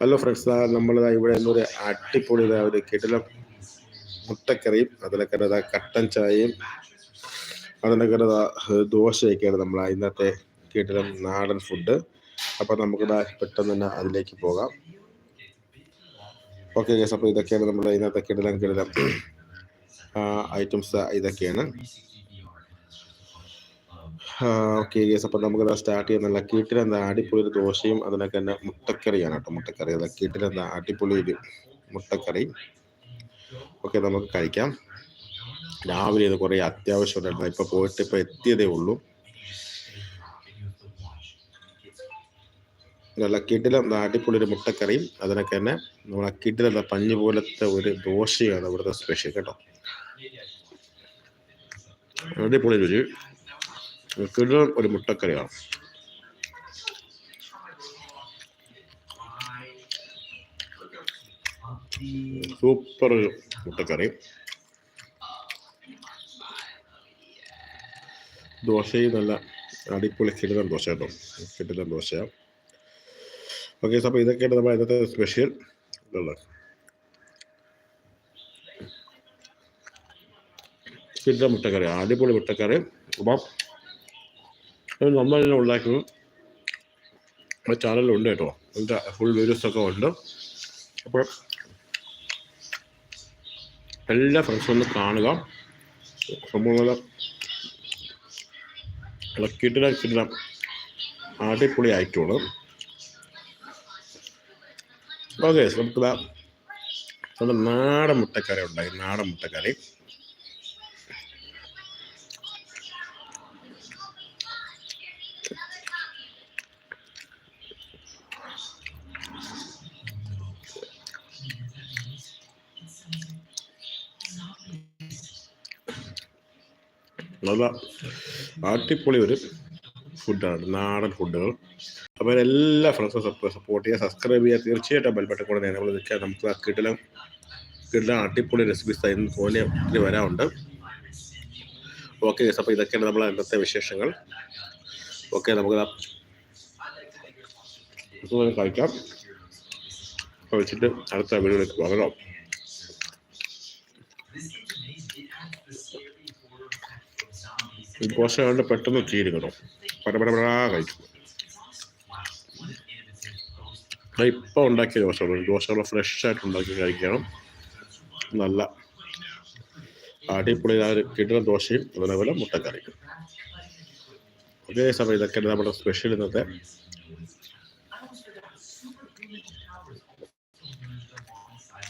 Hello friends നമ്മൾ ഇവിടെ ഒരു അടിപൊളി ദാ ഒരു കിടിലം മുട്ടക്കറിയും അതിലൊക്കെ ദാ കട്ടൻ ചായയും അതിനൊക്കെ ദാ ദോശയൊക്കെയാണ് നമ്മൾ ഇന്നത്തെ കിടിലം നാടൻ ഫുഡ് അപ്പോൾ നമുക്ക് ദാ പെട്ടെന്ന് തന്നെ അതിലേക്ക് പോകാം. ഓക്കെ ഗേസ് അപ്പോൾ ഇതൊക്കെയാണ് നമ്മുടെ ഇന്നത്തെ കിടിലം കിടിലം ഐറ്റംസ് ഇതൊക്കെയാണ്. ഓക്കെ ഗേസ് അപ്പം നമുക്ക് സ്റ്റാർട്ട് ചെയ്യാം. നല്ല കീട്ടിലെന്താ അടിപൊളി ഒരു ദോശയും അതിനൊക്കെ തന്നെ മുട്ടക്കറിയാണ് കേട്ടോ മുട്ടക്കറി. അതാ കീട്ടിലെന്താ അടിപൊളി ഒരു മുട്ടക്കറി. ഓക്കെ നമുക്ക് കഴിക്കാം. രാവിലെ ഇത് കുറേ അത്യാവശ്യമുണ്ടായിരുന്നു ഇപ്പം പോയിട്ട് ഇപ്പം എത്തിയതേ ഉള്ളൂ. നല്ല കിടിലം അടിപൊളി ഒരു മുട്ടക്കറിയും അതിനൊക്കെ തന്നെ നമ്മളെ കിടിലം പഞ്ഞു പോലത്തെ ഒരു ദോശയാണ് ഇവിടുത്തെ സ്പെഷ്യൽ കേട്ടോ. അടിപൊളി രുചി. കിടിലം ഒരു മുട്ടക്കറിയാണ്. സൂപ്പർ മുട്ടക്കറി. ദോശയും നല്ല അടിപൊളി കിട്ടുന്ന ദോശ കേട്ടോ. കിട്ടുന്ന ദോശ ഓക്കെ അപ്പോൾ ഇതൊക്കെയാണ് നമ്മൾ ഇന്നത്തെ സ്പെഷ്യൽ കിടിലം മുട്ടക്കറി അടിപൊളി മുട്ടക്കറി. അപ്പം അത് നമ്മൾ തന്നെ ഉണ്ടാക്കുന്നത് നമ്മുടെ ചാനലിലുണ്ട് കേട്ടോ. അതിന്റെ ഫുൾ വീഡിയോസൊക്കെ ഉണ്ട്. അപ്പോൾ എല്ലാ ഫ്രണ്ട്സും ഒന്ന് കാണുക. സംഭവം ഇളക്കിയിട്ടില്ല കിട്ടില്ല അടിപൊളി ആയിട്ടുള്ളൂ ഓക്കെ നമുക്ക് നാടൻ മുട്ടക്കറി ഉണ്ടായി. നാടൻ മുട്ടക്കറി. നല്ല അടിപൊളി ഒരു ഫുഡാണ് നാടൻ ഫുഡുകൾ അപ്പോൾ എല്ലാ ഫ്രണ്ട്സും സപ്പോർട്ട് ചെയ്യുക സബ്സ്ക്രൈബ് ചെയ്യുക. തീർച്ചയായിട്ടും ബെൽബട്ടൺ കൂടെ നേരെ നിൽക്കുക നമുക്ക് ആ കിടിലം കിടിലം അടിപൊളി റെസിപ്പീസ് അതിന് പോലെ ഒത്തിരി വരാറുണ്ട്. ഓക്കെ അപ്പോൾ ഇതൊക്കെയാണ് നമ്മളെ ഇന്നത്തെ വിശേഷങ്ങൾ. ഓക്കെ നമുക്ക് കഴിക്കാം. കഴിച്ചിട്ട് അടുത്ത വീഡിയോയിലേക്ക് പോകണം ഈ ദോശ കണ്ട് പെട്ടെന്ന് തീരും കേട്ടോ പരപരപരാ കഴിച്ചു ഇപ്പം ഉണ്ടാക്കിയ ദോശകൾ ദോശകൾ ഫ്രഷ് ആയിട്ട് ഉണ്ടാക്കി കഴിക്കണം. നല്ല അടിപൊളി കിട്ടുന്ന ദോശയും അതേപോലെ മുട്ടക്കറിയും. അതേസമയം ഇതൊക്കെ നമ്മുടെ സ്പെഷ്യൽ ഇന്നത്തെ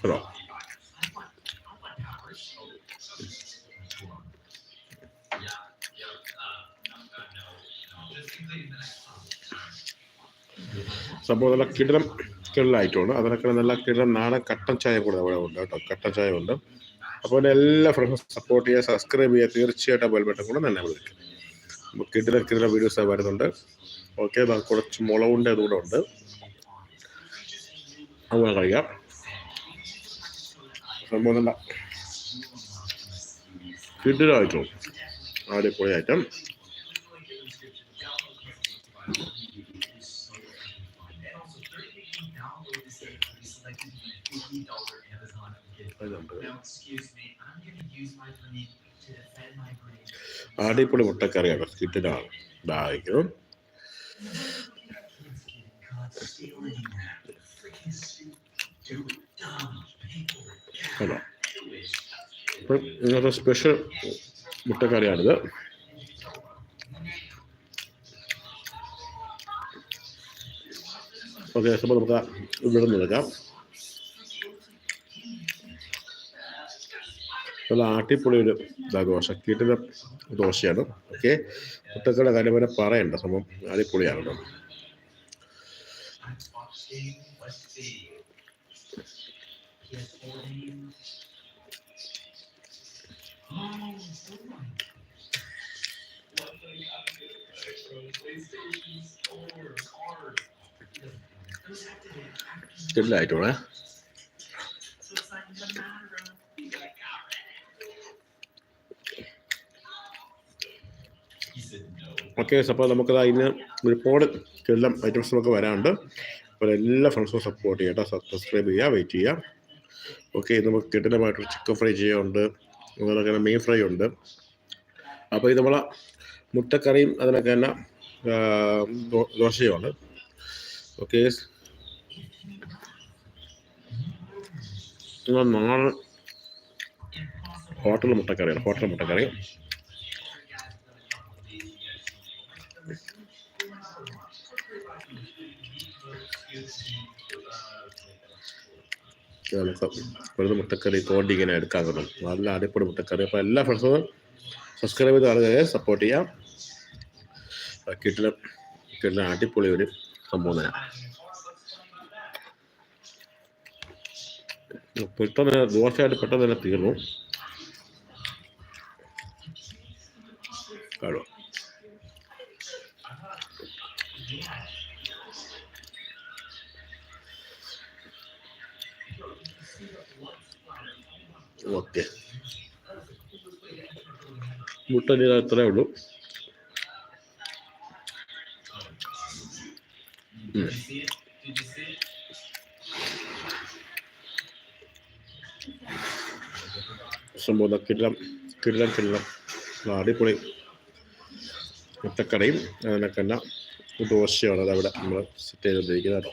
ഹലോ. സംഭവം നല്ല കിടലം കിടലായിട്ടുണ്ട്. അതിനൊക്കെ നല്ല കിടലം നാടൻ കട്ടൻ ചായ കൂടെ അവിടെ ഉണ്ട് കേട്ടോ. കട്ടൻ ചായ ഉണ്ട്. അപ്പോൾ എല്ലാ ഫ്രണ്ട്സും സപ്പോർട്ട് ചെയ്യുക സബ്സ്ക്രൈബ് ചെയ്യുക. തീർച്ചയായിട്ടും ബെൽബട്ടൺ കൂടെ തന്നെ വിളിക്കും. നമുക്ക് കിടല കിടല വീഡിയോസ് വരുന്നുണ്ട്. ഓക്കെ കുറച്ച് മുളകുണ്ട് അതുകൂടെ ഉണ്ട്. അങ്ങനെ കഴിക്കാം. സംഭവം നല്ല കിടലായിട്ടും. അടിപൊളി ഐറ്റം അടിപൊളി മുട്ടക്കറിയാണ് കിട്ടിനാണ് ദാഹിക്കും. അപ്പം ഇന്നത്തെ സ്പെഷ്യൽ മുട്ടക്കറിയാണിത്. ഓക്കെ നമുക്ക് ഇവിടെ നിന്ന് എടുക്കാം. നല്ല അടിപൊളി ഒരു ഇതാ ദോശ കീട്ടിന്റെ ദോശയാണ്. ഓക്കെ? മുട്ടക്കട കാര്യം വരെ പറയണ്ട. സംഭവം അടിപൊളിയാണ് കേട്ടോ. ഓക്കെ അപ്പോൾ നമുക്ക് അതിന് ഒരുപാട് എല്ലാം ഐറ്റംസ് നമുക്ക് വരാനുണ്ട്. അപ്പോൾ എല്ലാ ഫ്രണ്ട്സും സപ്പോർട്ട് ചെയ്യട്ടോ സബ്സ്ക്രൈബ് ചെയ്യുക വെയിറ്റ് ചെയ്യാം ഓക്കെ നമുക്ക് കിട്ടുന്നതായിട്ട് ചിക്കൻ ഫ്രൈ ചെയ്യാറുണ്ട് അതുപോലെ തന്നെ മീൻ ഫ്രൈ ഉണ്ട്. അപ്പോൾ ഇത് നമ്മളെ മുട്ടക്കറിയും അതിനൊക്കെ തന്നെ ദോശയുമാണ് ഓക്കെ നാളെ ഹോട്ടൽ മുട്ടക്കറിയാണ്. ഹോട്ടൽ മുട്ടക്കറി. നമുക്ക് വെറുതെ മുട്ടക്കറി തോണ്ടി ഇങ്ങനെ എടുക്കാൻ കിട്ടും നല്ല അടിപൊളി മുട്ടക്കറി. അപ്പോൾ എല്ലാ ഫ്രണ്ട്സും സബ്സ്ക്രൈബ് ചെയ്ത് ആളുകളെ സപ്പോർട്ട് ചെയ്യാം. കിട്ടുന്ന കിട്ടുന്ന അടിപൊളി ഒരു സംഭവം തന്നെ. പെട്ടെന്ന് ദോശയായിട്ട് പെട്ടെന്ന് തന്നെ തീർന്നു കാണുക ഓക്കെ മുട്ട അത്രേ ഉള്ളൂ. സംഭവം കിരളം കിരളം കിടലം അടിപൊളി മുട്ടക്കടയും അതിനൊക്കെ തന്നെ ദോശയാണ്. അതവിടെ നമ്മൾ സെറ്റ് ചെയ്തുകൊണ്ടിരിക്കുന്നത് കേട്ടോ.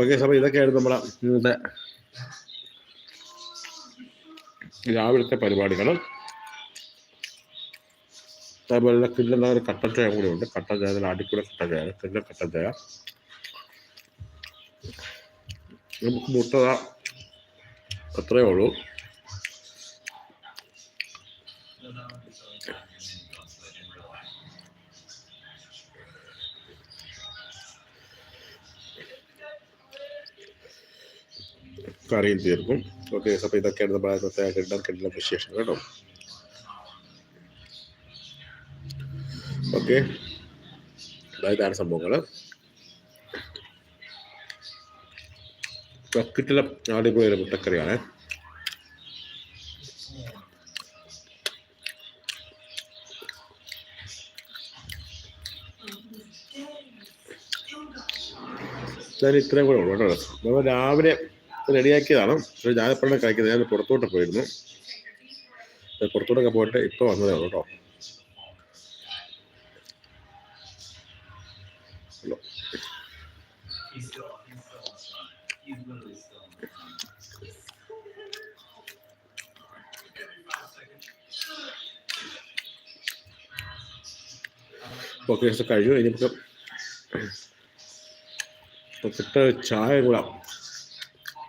ഓക്കെ അപ്പോൾ ഇതൊക്കെയായിരുന്നു നമ്മളെ ഇന്നത്തെ രാവിലത്തെ പരിപാടികൾ അതുപോലെ തന്നെ ഒരു കട്ടൻ ചായ കൂടെ ഉണ്ട്. കട്ടൻ ചായ അടിക്കൂടെ കട്ടൻ ചായ ചായ. നമുക്ക് മുട്ട അത്രയേ ഉള്ളൂ. കറിയും തീർക്കും. ഓക്കെ അപ്പോൾ ഇതൊക്കെയാണ് നമ്മുടെ ഇന്നത്തെ കിട്ടാൻ കിട്ടുന്ന വിശേഷം കേട്ടോ. ഓക്കെ ഇതാണ് സംഭവങ്ങൾ കിട്ടുന്ന അടിപൊളി ഒരു മുട്ടക്കറിയാണ്. ഞാൻ ഇത്രയും കൂടെ ഉള്ളൂ കേട്ടോ. നമ്മൾ രാവിലെ റെഡിയാക്കിയതാണ്. പക്ഷേ ഞാൻ എപ്പോഴാണ് കഴിക്കുന്നത് ഞാൻ പുറത്തോട്ട് പോയിരുന്നു. പുറത്തോട്ടൊക്കെ പോയിട്ട് ഇപ്പോൾ വന്നതേ ഉള്ളൂ കേട്ടോ. കഴിഞ്ഞു നമുക്ക് കിട്ട ചായ കൂടെ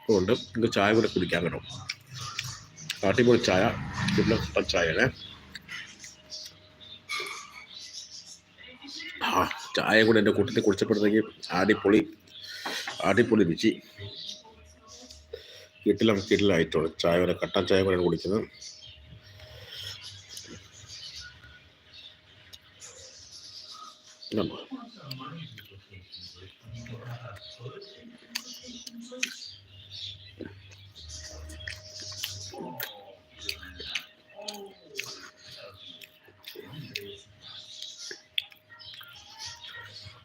ഉണ്ട് ഇന്ന് ചായ കൂടെ കുടിക്കാൻ കേട്ടോ കാട്ടിപ്പൊളി ചായ പിന്നെ കിട്ടൻ ചായയാണ്. ആ ചായ കൂടെ എന്റെ കൂട്ടത്തിൽ കുടിച്ചപ്പോഴത്തേക്ക് ആടിപ്പൊളി ആടിപ്പൊളി രുചി. കിട്ടില്ല കിട്ടിലായിട്ടുള്ളൂ ചായ കൂടെ കട്ടൻ ചായ കൂടെയാണ് കുടിക്കുന്നത്. ഇതാ.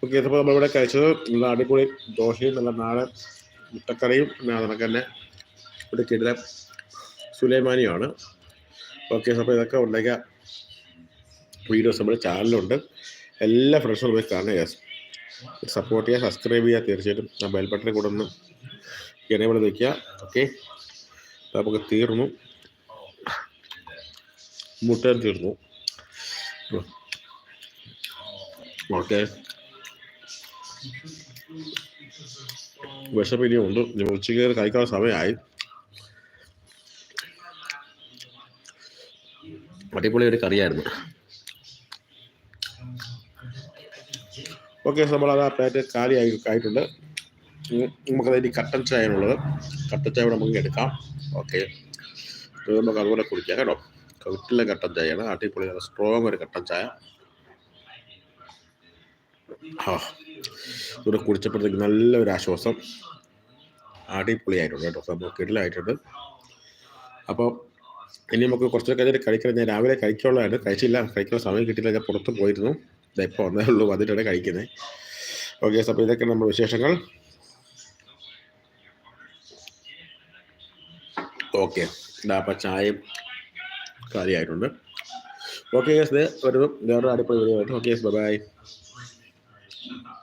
ഓക്കെ അപ്പോൾ നമ്മളിവിടെ കഴിച്ചത് നല്ല അടിപൊളി ദോശയും നല്ല നാടൻ മുട്ടക്കറിയും അതൊക്കെ തന്നെ ഇവിടെ കിടില സുലൈമാനിയുമാണ്. ഓക്കെ അപ്പോൾ ഇതൊക്കെ ഉണ്ടാക്കിയ വീഡിയോസ് നമ്മുടെ ചാനലുണ്ട് എല്ലാ ഫ്രണ്ട്സും പോയി കാണുക സപ്പോർട്ട് ചെയ്യുക സബ്സ്ക്രൈബ് ചെയ്യുക തീർച്ചയായിട്ടും ആ ബെൽ ബട്ടണിൽ കൂടെ ഒന്ന് എനേബിൾ വയ്ക്കുക ഓക്കെ നമുക്ക് തീർന്നു. മുട്ട തീർന്നു. ഓക്കെ. വിശപ്പ് ഇനിയും ഉണ്ട് ഇനി ഉച്ചയ്ക്ക് കയറി കഴിക്കാനുള്ള സമയമായി. അടിപൊളി ഒരു കറിയായിരുന്നു. ഓക്കെ നമ്മൾ അത് ആ പ്ലേറ്റ് കാലി ആയി ആയിട്ടുണ്ട്. നമുക്കത് ഇനി കട്ടൻ ചായനുള്ളത് കട്ടൻ ചായ നമുക്ക് എടുക്കാം. ഓക്കെ. നമുക്ക് അതുപോലെ കുടിക്കാം കേട്ടോ. കട്ടിലെ കട്ടൻ ചായയാണ്. അടിപൊളി സ്ട്രോങ് ഒരു കട്ടൻ ചായ. ഇവിടെ കുടിച്ചപ്പോഴത്തേക്ക് നല്ലൊരു ആശ്വാസം. അടിപൊളിയായിട്ടുണ്ട് കേട്ടോ. സംഭവം കിടിലായിട്ടുണ്ട്. അപ്പോൾ ഇനി നമുക്ക് കുറച്ചൊക്കെ കഴിഞ്ഞിട്ട് കഴിക്കണം. ഞാൻ രാവിലെ കഴിക്കാനുള്ളതാണ് കഴിച്ചില്ല. കഴിക്കുന്ന സമയം കിട്ടിയില്ല. ഞാൻ പുറത്ത് പോയിരുന്നു. ഇപ്പോൾ വന്നേ ഉള്ളൂ. വന്നിട്ടാണ് കഴിക്കുന്നത് ഓക്കെ അപ്പോൾ ഇതൊക്കെ നമ്മുടെ വിശേഷങ്ങൾ. ഓക്കെ. അപ്പം ചായയും കാര്യമായിട്ടുണ്ട് ഓക്കെ ഒരു വേറൊരു അടിപൊളി വീഡിയോ ആയിട്ട്. Okay bye question about